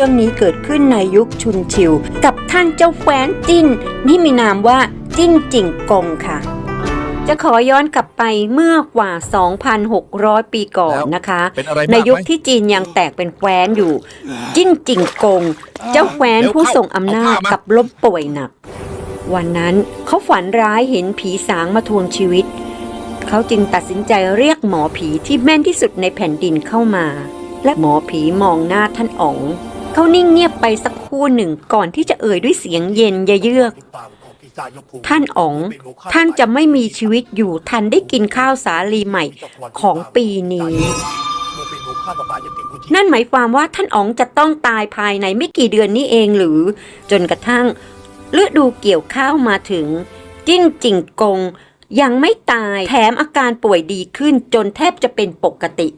เรื่องนี้เกิดขึ้นในยุคชุนชิว กับท่านเจ้าแคว้นจิ้นที่มีนามว่าจิ้นจิงกงค่ะ จะขอย้อนกลับไปเมื่อกว่า 2,600 ปีก่อนนะคะเป็นอะไรมากในไหมยุคที่จีนยังแตกเป็นแคว้นอยู่ จิ้นจิงกง เจ้าแคว้นผู้ทรงอำนาจกับล้มป่วยหนัก วันนั้นเขาฝันร้ายเห็นผีสางมาทวงชีวิต เขาจึงตัดสินใจเรียกหมอผีที่แม่นที่สุดในแผ่นดินเข้ามา และหมอผีมองหน้าท่านอ๋อง เขานิ่งเงียบไปสักครู่หนึ่งก่อนที่จะเอ่ยด้วยเสียงเย็นเยือก ท่านอ๋อง ท่านจะไม่มีชีวิตอยู่ทันได้กินข้าวสาลีใหม่ของปีนี้ นั่นหมายความว่าท่านอ๋องจะต้องตายภายในไม่กี่เดือนนี้เองหรือ จนกระทั่งฤดูเกี่ยวข้าวมาถึง จิ้นจิงกง ยังไม่ตายแถมอาการป่วยดีขึ้นจนแทบจะเป็นปกติ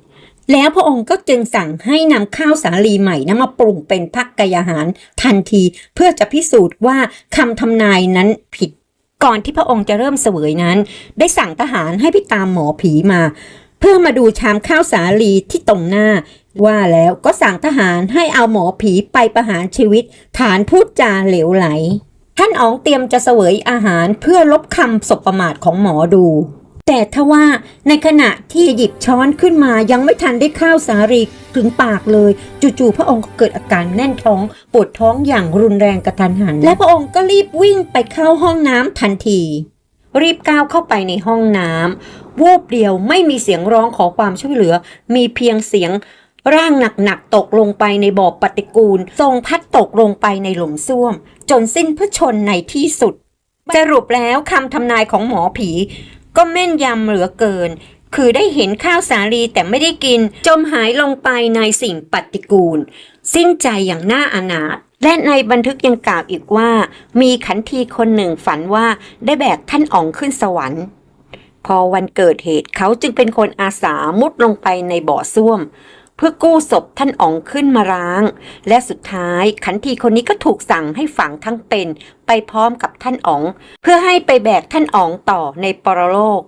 แล้วพระองค์ก็จึงสั่งให้นำข้าวสาลีใหม่นะมาปรุงเป็นพักกายอาหารทันทีเพื่อจะพิสูจน์ว่าคำทำนายนั้นผิด ก่อนที่พระองค์จะเริ่มเสวยนั้น ได้สั่งทหารให้ไปตามหมอผีมา เพื่อมาดูชามข้าวสาลีที่ตรงหน้า ว่าแล้วก็สั่งทหารให้เอาหมอผีไปประหารชีวิต ฐานพูดจาเหลวไหล ท่านอ๋องเตรียมจะเสวยอาหารเพื่อลบคำสบประมาทของหมอดู แต่ทว่าในขณะที่หยิบช้อนขึ้นมายังไม่ทันได้ข้าวสาลีถึงปากเลย จู่ๆพระองค์ก็เกิดอาการแน่นท้องปวดท้องอย่างรุนแรงกระทันหัน และพระองค์ก็รีบวิ่งไปเข้าห้องน้ำทันที รีบก้าวเข้าไปในห้องน้ำวูบเดียวไม่มีเสียงร้องขอความช่วยเหลือ มีเพียงเสียงร่างหนักๆตกลงไปในบ่อปฏิกูล ทรงพัดตกลงไปในหลุมซ่วม จนสิ้นพระชนในที่สุด สรุปแล้วคำทำนายของหมอผี ก็แม่นยำเหลือเกิน คือได้เห็นข้าวสาลีแต่ไม่ได้กิน จมหายลงไปในสิ่งปฏิกูล สิ้นใจอย่างน่าอนาถและในบันทึกยังกล่าวอีกว่า มีขันทีคนหนึ่งฝันว่าได้แบกท่านอ๋องขึ้นสวรรค์ พอวันเกิดเหตุเขาจึงเป็นคนอาสามุดลงไปในบ่อส้วม พื่อกู้ศพท่านอ๋องขึ้นมาร้าง และสุดท้ายขันทีคนนี้ก็ถูกสั่งให้ฝังทั้งเป็น ไปพร้อมกับท่านอ๋อง เพื่อให้ไปแบกท่านอ๋องต่อในปรโลก